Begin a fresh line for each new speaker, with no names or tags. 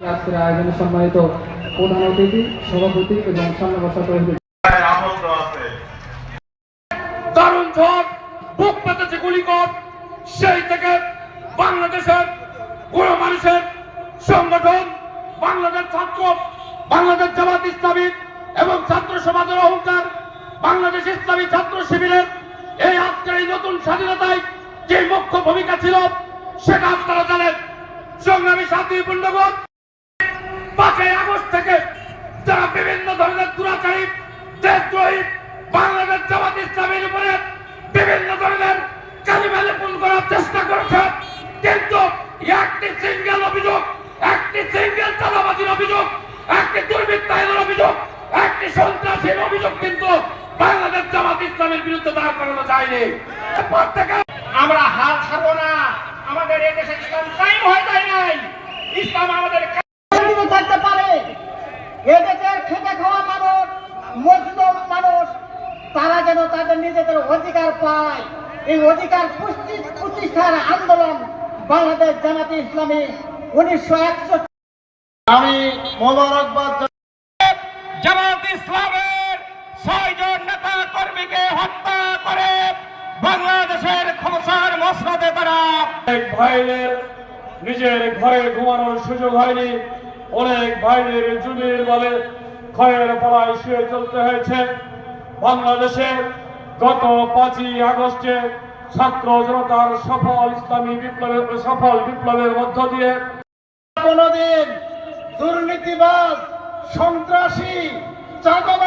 আজকের আয়োজনে সম্মানিত প্রধান অতিথি, সভাপতি এবং সামনে
দারুণ ঝড় সেই থেকে বাংলাদেশের কোনো মানুষের সংগঠন, বাংলাদেশ ছাত্র, বাংলাদেশ জামাত ইসলামী এবং ছাত্র সমাজের অহংকার, বাংলাদেশ ইসলামী ছাত্র শিবিরের এই আজকের এই নতুন স্বাধীনতায় যে মুখ্য ভূমিকা ছিল, সেটা আপনারা জানেন। সংগ্রামী সাথী বন্ধুগণ পাঁচই আগস্ট থেকে যারা বিভিন্ন ধরনের দুরাচারী, দেশদ্রোহী, বাংলাদেশ জামাত ইসলামের উপরে বিভিন্ন ধরনের কালিমা লেপন করার চেষ্টা করেছে। কিন্তু একটি সিঙ্গেল অভিযোগ, একটি সিঙ্গেল চাঁদাবাজির অভিযোগ, একটি দুর্বৃত্তায়নের অভিযোগ, একটি সন্ত্রাসীর অভিযোগ কিন্তু বাংলাদেশ জামাত ইসলামের বিরুদ্ধে দাঁড় করানো যায়নি। থেকে
আমরা হাল ছাড়বো না। আমাদের এই দেশে ইসলাম কায়েম হয়ে যায় নাই ইসলাম আমাদের
শান্তিতে থাকতে পারে এদেশের খেটে খাওয়া মানুষ মজলুম মানুষ তারা যেন তাদের নিজেদের অধিকার পায়। এই অধিকার পুষ্টি- প্রতিষ্ঠার আন্দোলন বাংলাদেশ জামাতে ইসলামী উনিশশো একষট্টি
আমি মোবারকবাদ
জামাত ইসলামের ছয়জন নেতা কর্মীকে হত্যা করে বাংলাদেশের ক্ষমতার মসনদে তারা।
ভাইদের নিজের ঘরে ঘুমানোর সুযোগ হয়নি। অনেক ভাইদের জমির বলে ক্ষয়ের পালায় শুয়ে চলতে হয়েছে। বাংলাদেশে গত পাঁচই আগস্টে ছাত্র জনতার সফল ইসলামী বিপ্লবের সফল বিপ্লবের মধ্য দিয়ে
কোনদিন দুর্নীতিবাদ সন্ত্রাসী যেভাবে